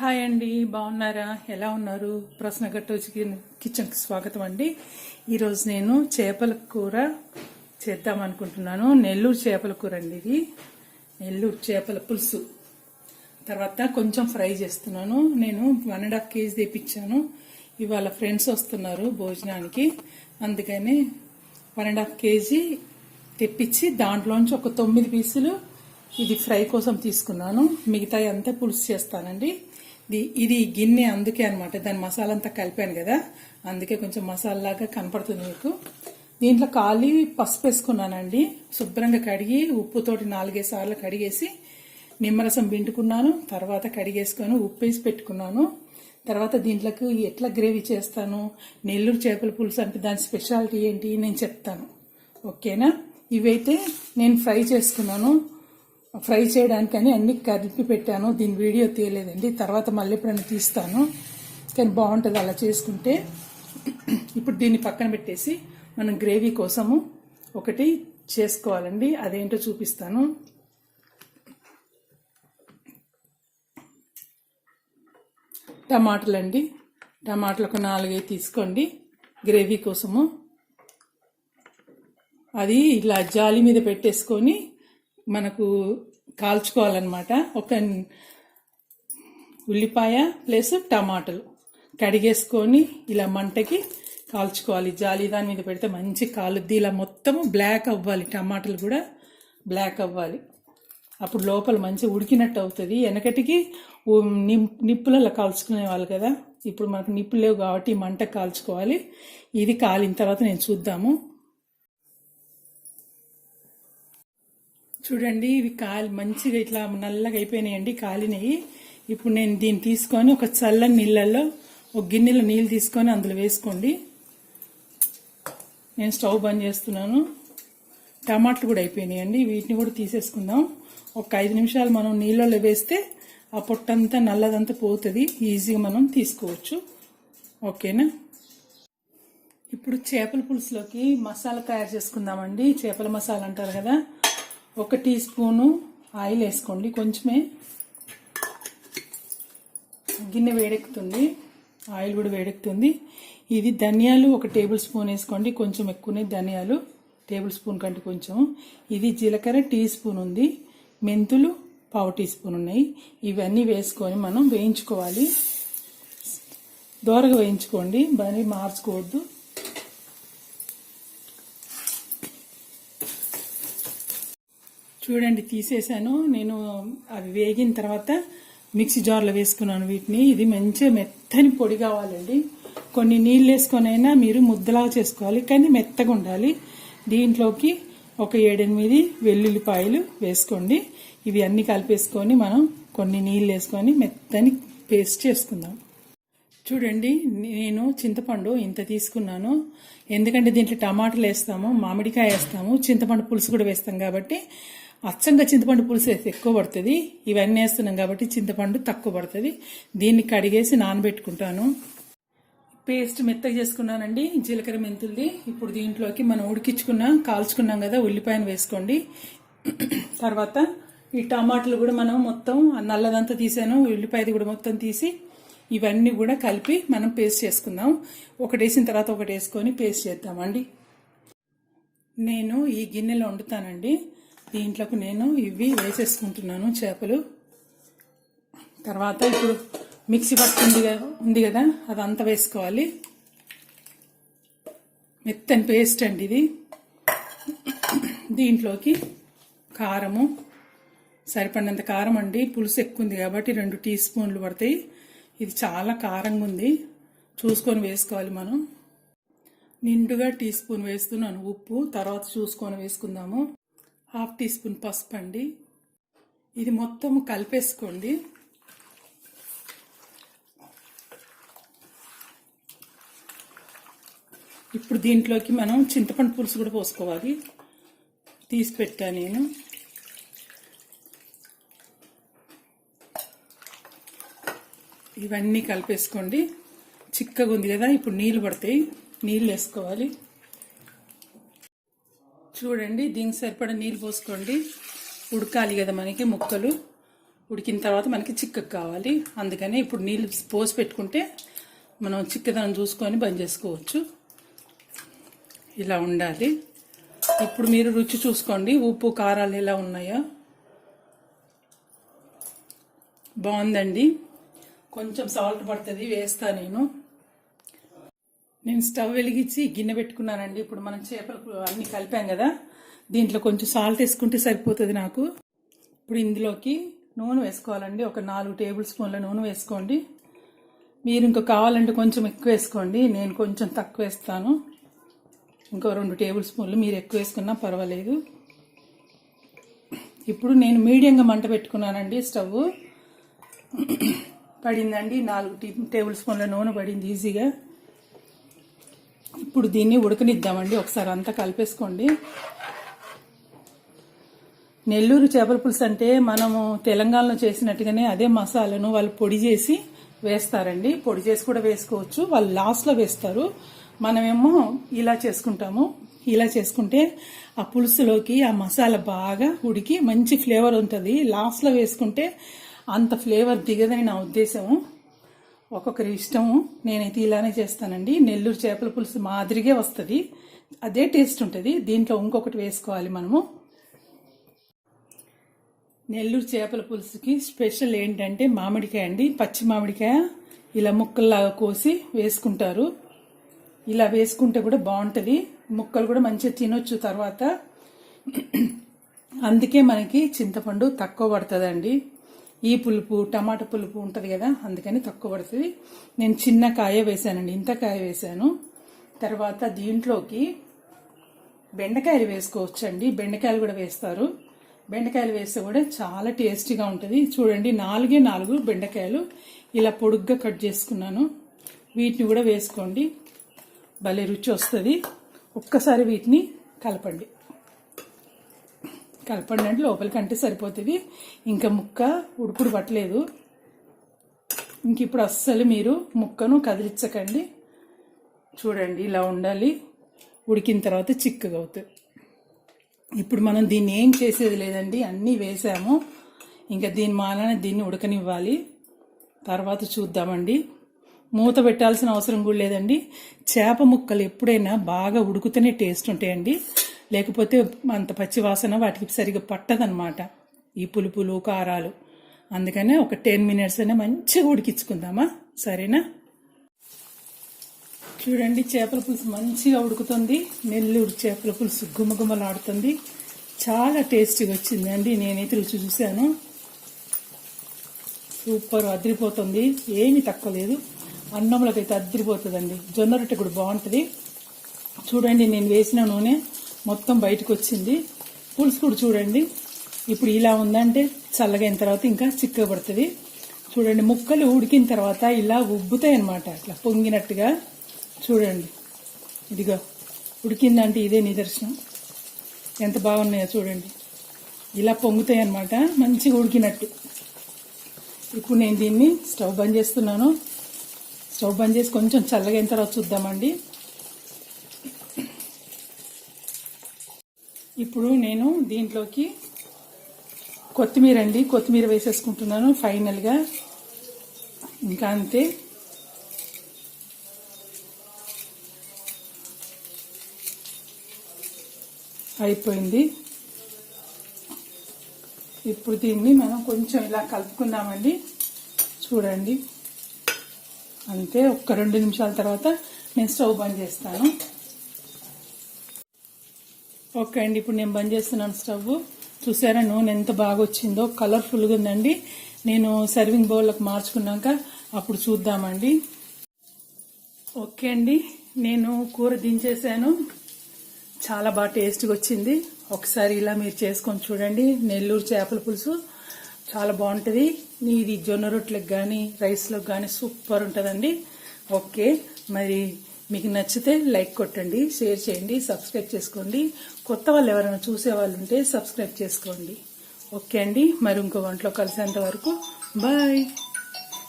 Hi అండి బాగున్నారా? ఎలా ఉన్నారు? ప్రశ్న గట్టోజుకి కిచెన్కి స్వాగతం అండి. ఈరోజు నేను చేపల కూర చేద్దాం అనుకుంటున్నాను. నెల్లూరు చేపల కూర అండి ఇది. నెల్లూరు చేపల పులుసు. తర్వాత కొంచెం ఫ్రై చేస్తున్నాను. నేను వన్ అండ్ హాఫ్ కేజీ తెప్పించాను. ఇవాళ ఫ్రెండ్స్ వస్తున్నారు భోజనానికి. అందుకని వన్ అండ్ హాఫ్ కేజీ తెప్పించి దాంట్లోంచి ఒక తొమ్మిది పీసులు ఇది ఫ్రై కోసం తీసుకున్నాను. మిగతా అంతా పులుసు చేస్తానండి. ఇది ఇది గిన్నె అందుకే అనమాట దాని మసాలా అంతా కలిపాను కదా. అందుకే కొంచెం మసాలాగా కనపడుతుంది మీకు. దీంట్లో కాలి పసుపు వేసుకున్నానండి. శుభ్రంగా కడిగి ఉప్పుతోటి నాలుగైదు సార్లు కడిగేసి నిమ్మరసం పిండుకున్నాను. తర్వాత కడిగేసుకొని ఉప్పు వేసి పెట్టుకున్నాను. తర్వాత దీంట్లోకి ఎట్లా గ్రేవీ చేస్తాను నెల్లూరు చేపల పులుసు అంటే దాని స్పెషాలిటీ ఏంటి నేను చెప్తాను. ఓకేనా? ఇవైతే నేను ఫ్రై చేసుకున్నాను. ఫ్రై చేయడానికని అన్ని కలిపి పెట్టాను. దీని వీడియో తీయలేదండి. తర్వాత మళ్ళీ ఎప్పుడైనా తీస్తాను. కానీ బాగుంటుంది అలా చేసుకుంటే. ఇప్పుడు దీన్ని పక్కన పెట్టేసి మనం గ్రేవీ కోసము ఒకటి చేసుకోవాలండి. అదేంటో చూపిస్తాను. టమాటాలు అండి టమాటాలు ఒక నాలుగైదు తీసుకోండి. గ్రేవీ కోసము. అది ఇలా జాలి మీద పెట్టేసుకొని మనకు కాల్చుకోవాలన్నమాట. ఒక ఉల్లిపాయ ప్లస్ టమాటాలు కడిగేసుకొని ఇలా మంటకి కాల్చుకోవాలి. జాలి దాని మీద పెడితే మంచి కాలుద్ది. ఇలా మొత్తం బ్లాక్ అవ్వాలి. టమాటాలు కూడా బ్లాక్ అవ్వాలి. అప్పుడు లోపల మంచి ఉడికినట్టు అవుతుంది. వెనకటికి నిప్పులలో కాల్చుకునే వాళ్ళు కదా. ఇప్పుడు మనకు నిప్పులు లేవు కాబట్టి మంట కాల్చుకోవాలి. ఇది కాలిన తర్వాత నేను చూద్దాము. చూడండి ఇవి కాలి మంచిగా ఇట్లా నల్లగా అయిపోయినాయండి కాలినవి ఇప్పుడు నేను దీన్ని తీసుకొని ఒక చల్లని నీళ్ళల్లో ఒక గిన్నెలో నీళ్ళు తీసుకొని అందులో వేసుకోండి. నేను స్టవ్ బంద్ చేస్తున్నాను. టమాటాలు కూడా అయిపోయినాయండి వీటిని కూడా తీసేసుకుందాం. ఒక ఐదు నిమిషాలు మనం నీళ్ళలో వేస్తే ఆ పొట్టంతా నల్లదంతా పోతుంది ఈజీగా మనం తీసుకోవచ్చు. ఓకేనా? ఇప్పుడు చేపల పులుసులోకి మసాలా తయారు చేసుకుందామండి. చేపల మసాలా అంటారు కదా ఒక టీ స్పూను ఆయిల్ వేసుకోండి. కొంచెమే గిన్నె వేడెక్కుతుంది. ఆయిల్ కూడా వేడెక్కుతుంది. ఇది ధనియాలు ఒక టేబుల్ స్పూన్ వేసుకోండి. కొంచెం ఎక్కువనే ధనియాలు టేబుల్ స్పూన్ కంటే కొంచెం. ఇది జీలకర్ర టీ స్పూన్ ఉంది. మెంతులు పావు టీ స్పూన్ ఉన్నాయి. ఇవన్నీ వేసుకొని మనం వేయించుకోవాలి. దోరగా వేయించుకోండి. బాగా మార్చుకోవద్దు. చూడండి తీసేసాను నేను అవి వేగిన తర్వాత మిక్సీ జార్లో వేసుకున్నాను వీటిని. ఇది మంచిగా మెత్తని పొడి కావాలండి. కొన్ని నీళ్ళు వేసుకొనైనా మీరు ముద్దలాగా చేసుకోవాలి కానీ మెత్తగా ఉండాలి. దీంట్లోకి ఒక ఏడెనిమిది వెల్లుల్లిపాయలు వేసుకోండి. ఇవి అన్ని కలిపేసుకొని మనం కొన్ని నీళ్ళు వేసుకొని మెత్తని పేస్ట్ చేసుకుందాం. చూడండి నేను చింతపండు ఇంత తీసుకున్నాను. ఎందుకంటే దీంట్లో టమాటాలు వేస్తాము మామిడికాయ వేస్తాము చింతపండు పులుసు కూడా వేస్తాం కాబట్టి అచ్చంగా చింతపండు పులుసు వేస్తే ఎక్కువ పడుతుంది. ఇవన్నీ వేస్తున్నాం కాబట్టి చింతపండు తక్కువ పడుతుంది. దీన్ని కడిగేసి నానబెట్టుకుంటాను. పేస్ట్ మెత్తగా చేసుకున్నానండి. జీలకర్ర మెంతులది. ఇప్పుడు దీంట్లోకి మనం ఉడికించుకున్నాం కాల్చుకున్నాం కదా ఉల్లిపాయను వేసుకోండి. తర్వాత ఈ టమాటాలు కూడా మనం మొత్తం నల్లదంతా తీసాను. ఉల్లిపాయది కూడా మొత్తం తీసి ఇవన్నీ కూడా కలిపి మనం పేస్ట్ చేసుకుందాం. ఒకటి వేసిన తర్వాత ఒకటి వేసుకొని పేస్ట్ చేద్దామండి. నేను ఈ గిన్నెలో వండుతానండి. దీంట్లోకి నేను ఇవి వేసేసుకుంటున్నాను చేపలు. తర్వాత ఇప్పుడు మిక్సీ పట్టుంది ఉంది కదా అదంతా వేసుకోవాలి. మెత్తని పేస్ట్ అండి ఇది. దీంట్లోకి కారము సరిపడినంత కారం అండి. పులుసు ఎక్కువ ఉంది కాబట్టి రెండు టీ స్పూన్లు పడతాయి. ఇది చాలా కారంగా ఉంది. చూసుకొని వేసుకోవాలి మనం. నిండుగా టీ స్పూన్ వేస్తున్నాను ఉప్పు తర్వాత చూసుకొని వేసుకుందాము. హాఫ్ టీ స్పూన్ పసుపు అండి. ఇది మొత్తం కలిపేసుకోండి. ఇప్పుడు దీంట్లోకి మనం చింతపండు పులుసు కూడా పోసుకోవాలి. తీసి పెట్టా నేను. ఇవన్నీ కలిపేసుకోండి. చిక్కగా ఉంది కదా ఇప్పుడు నీళ్ళు పడతాయి. నీళ్ళు వేసుకోవాలి. చూడండి దీనికి సరిపడా నీళ్ళు పోసుకోండి. ఉడకాలి కదా మనకి ముక్కలు. ఉడికిన తర్వాత మనకి చిక్కకు కావాలి. అందుకని ఇప్పుడు నీళ్ళు పోసి పెట్టుకుంటే మనం చిక్కదనం చూసుకొని బంద్ చేసుకోవచ్చు. ఇలా ఉండాలి. ఇప్పుడు మీరు రుచి చూసుకోండి. ఉప్పు కారాలు ఎలా ఉన్నాయో. బాగుందండి. కొంచెం సాల్ట్ పడుతుంది వేస్తా నేను. నేను స్టవ్ వెలిగించి గిన్నె పెట్టుకున్నానండి. ఇప్పుడు మనం చేపలు అన్ని కలిపాం కదా. దీంట్లో కొంచెం సాల్ట్ వేసుకుంటే సరిపోతుంది నాకు. ఇప్పుడు ఇందులోకి నూనె వేసుకోవాలండి. ఒక నాలుగు టేబుల్ స్పూన్ల నూనె వేసుకోండి. మీరు ఇంకా కావాలంటే కొంచెం ఎక్కువ వేసుకోండి. నేను కొంచెం తక్కువ వేస్తాను. ఇంకో రెండు టేబుల్ స్పూన్లు మీరు ఎక్కువ వేసుకున్నా పర్వాలేదు. ఇప్పుడు నేను మీడియంగా మంట పెట్టుకున్నానండి స్టవ్. పడిందండి. నాలుగు టీ టేబుల్ స్పూన్ల నూనె పడింది ఈజీగా. ఇప్పుడు దీన్ని ఉడకనిద్దామండి. ఒకసారి అంతా కలిపేసుకోండి. నెల్లూరు చేపల పులుసు అంటే మనము తెలంగాణలో చేసినట్టుగానే అదే మసాలాను వాళ్ళు పొడి చేసి వేస్తారండి. పొడి చేసి కూడా వేసుకోవచ్చు. వాళ్ళు లాస్ట్లో వేస్తారు. మనమేమో ఇలా చేసుకుంటాము. ఇలా చేసుకుంటే ఆ పులుసులోకి ఆ మసాలా బాగా ఉడికి మంచి ఫ్లేవర్ ఉంటుంది. లాస్ట్లో వేసుకుంటే అంత ఫ్లేవర్ దిగదని నా ఉద్దేశము. ఒక్కొక్కరి ఇష్టము నేనైతే ఇలానే చేస్తానండి. నెల్లూరు చేపల పులుసు మాదిరిగే వస్తుంది. అదే టేస్ట్ ఉంటుంది. దీంట్లో ఇంకొకటి వేసుకోవాలి మనము. నెల్లూరు చేపల పులుసుకి స్పెషల్ ఏంటంటే మామిడికాయ అండి. పచ్చి మామిడికాయ ఇలా ముక్కల్లాగా కోసి వేసుకుంటారు. ఇలా వేసుకుంటే కూడా బాగుంటుంది. ముక్కలు కూడా మంచిగా తినొచ్చు తర్వాత. అందుకే మనకి చింతపండు తక్కువ పడుతుందండి. ఈ పులుపు టమాటా పులుపు ఉంటుంది కదా అందుకని తక్కువ పడుతుంది. నేను చిన్న కాయ వేసానండి ఇంత కాయ వేసాను తర్వాత దీంట్లోకి బెండకాయలు వేసుకోవచ్చండి. బెండకాయలు కూడా వేస్తారు. బెండకాయలు వేస్తే కూడా చాలా టేస్టీగా ఉంటుంది. చూడండి నాలుగే నాలుగు బెండకాయలు ఇలా పొడుగ్గా కట్ చేసుకున్నాను. వీటిని కూడా వేసుకోండి. భలే రుచి వస్తుంది. ఒక్కసారి వీటిని కలపండి. కలపండి. అంటే లోపలికి అంటే సరిపోతుంది. ఇంకా ముక్క ఉడుకుడు పట్టలేదు. ఇంక ఇప్పుడు అస్సలు మీరు ముక్కను కదిలించకండి. చూడండి ఇలా ఉండాలి. ఉడికిన తర్వాత చిక్కగా అవుతుంది. ఇప్పుడు మనం దీన్ని ఏం చేసేది లేదండి. అన్నీ వేసాము. ఇంకా దీని మాలన దీన్ని ఉడకనివ్వాలి. తర్వాత చూద్దామండి. మూత పెట్టాల్సిన అవసరం కూడా లేదండి. చేప ముక్కలు ఎప్పుడైనా బాగా ఉడుకుతూనే టేస్ట్ ఉంటాయండి. లేకపోతే అంత పచ్చి వాసన వాటికి సరిగ్గా పట్టదనమాట ఈ పులుపులు కారాలు. అందుకనే ఒక టెన్ మినిట్స్ అయినా మంచిగా ఉడికించుకుందామా? సరేనా? చూడండి చేపల పులుసు మంచిగా ఉడుకుతుంది. నెల్లూరు చేపల పులుసు గుమగుమలాడుతుంది. చాలా టేస్టీగా వచ్చిందండి నేనైతే రుచి చూశాను. సూపర్ అదిరిపోతుంది. ఏమీ తక్కువ లేదు. అన్నంలోకైతే అదిరిపోతుందండి. జొన్న రొట్టె కూడా బాగుంటుంది. చూడండి నేను వేసిన నూనె. మొత్తం బయటకు వచ్చింది పులుసు కూడా చూడండి. ఇప్పుడు ఇలా ఉందంటే చల్లగైన తర్వాత ఇంకా చిక్కగా పడుతుంది చూడండి ముక్కలు ఉడికిన తర్వాత ఇలా ఉబ్బుతాయి అనమాట అట్లా పొంగినట్టుగా చూడండి. ఇదిగో ఉడికిందంటే ఇదే నిదర్శనం. ఎంత బాగున్నాయో చూడండి. ఇలా పొంగుతాయి అనమాట మంచిగా ఉడికినట్టు. ఇప్పుడు నేను దీన్ని స్టవ్ బంద్ చేస్తున్నాను. స్టవ్ బంద్ చేసి కొంచెం చల్లగైన తర్వాత చూద్దామండి. ఇప్పుడు నేను దీంట్లోకి కొత్తిమీర అండి. కొత్తిమీర వేసేసుకుంటున్నాను ఫైనల్గా. ఇంకా అంతే. అయిపోయింది. ఇప్పుడు దీన్ని మనం కొంచెం ఇలా కలుపుకుందామండి. చూడండి. అంతే ఒక్క రెండు నిమిషాల తర్వాత నేను స్టవ్ బంద్ చేస్తాను. ఓకే అండి ఇప్పుడు నేను బంద్ చేస్తున్నాను స్టవ్. చూసారా నూనె ఎంత బాగా వచ్చిందో కలర్ఫుల్గా ఉందండి. నేను సర్వింగ్ బౌల్లోకి మార్చుకున్నాక అప్పుడు చూద్దామండి. ఓకే అండి నేను కూర దించేసాను. చాలా బాగా టేస్ట్గా వచ్చింది ఒకసారి ఇలా మీరు చేసుకొని చూడండి. నెల్లూరు చేపల పులుసు చాలా బాగుంటుంది. ఇది జొన్న రొట్టెలకు కానీ రైస్లోకి కానీ సూపర్ ఉంటుందండి. ఓకే మరి మీకు నచ్చితే లైక్ కొట్టండి షేర్ చేయండి సబ్స్క్రైబ్ చేసుకోండి. కొత్త వాళ్ళు ఎవరైనా చూసే వాళ్ళు ఉంటే సబ్స్క్రైబ్ చేసుకోండి. ఓకే అండి మరి ఇంకో వంటలో కలిసేంత వరకు. బాయ్.